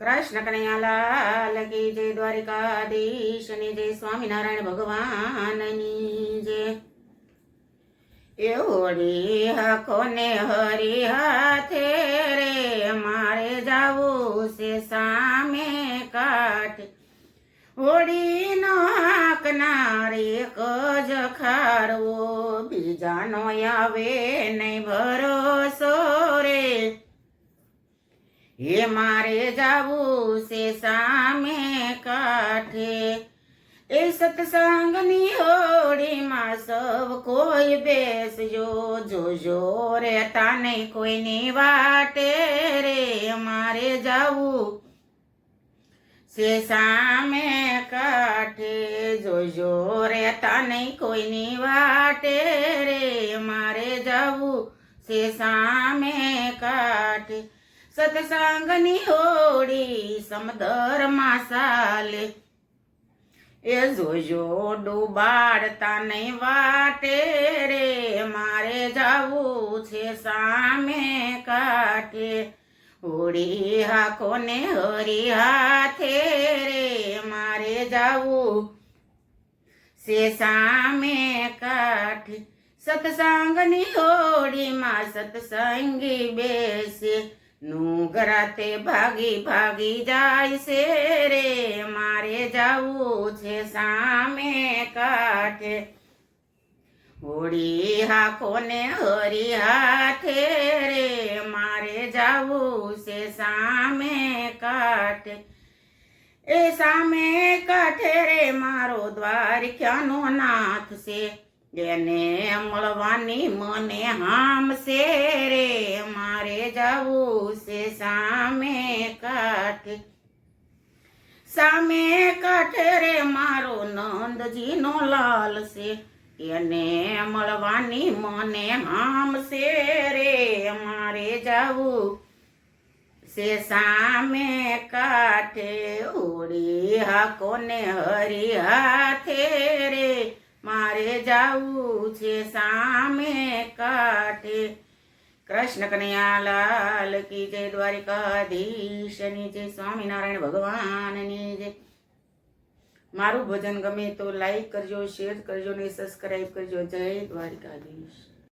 કૃષ્ણ કનૈયાલાલ કી જય દ્વારિકાધીશ અને જય સ્વામિનારાયણ ભગવાનની જય. એવડી હકોને હરી હાથે રે? મારે જાવું છે સામે કાઠે. હોડી નો હાકનાર કજ ખારવો, બીજાનો આવે નહીં ભરોસો રે. હે મારે જાવું છે સામે કાઠે. એ સત્સંગની હોડીમાં સૌ કોઈ બેસજો, જોજો રે તાને કોઈની વાટે રે. મારે જાવું છે સામે કાઠે, જોજો રે તાને કોઈની વાટે રે. મારે જાવું છે સામે કાઠે. સત્સંગની હોડી સમદરમાં ચાલે એ જોજો ડૂબાડતા નહીં વાટે રે, મારે જવું છે સામે કાઠે. હોડી હાકોને હરી હાથે રે, મારે જવું છે સામે કાઠે. સત્સંગની હોડીમાં સત્સંગી બેસે. નુગરાતે ભાગી ભાગી જાય છે રે, મારે જાવું છે સામે કાઠે. હોળી હાકોને હરી હાથે રે, મારે જાવું છે સામે કાઠે. એ સામે કાઠે રે, મારો દ્વારખ્યાનો નાથ છે. એને અમળવાની મને હામ છે રે મારે જાવું છે સામે કાઠે. સામે કાઠે રે, મારો નંદજીનો લાલ છે. એને મળવાની મને હામ છે રે મારે જાવું સે સામે કાઠે. ઉડી હાકોને હરી હાથે. મારે જાવું છે સામે કાઠે. કૃષ્ણ કનૈયા લાલ કી જય દ્વારિકાધીશની જય સ્વામિનારાયણ ભગવાનની જય. મારું ભજન ગમે તો લાઈક કરજો શેર કરજો ને સબસ્ક્રાઈબ કરજો. જય દ્વારિકાધીશ.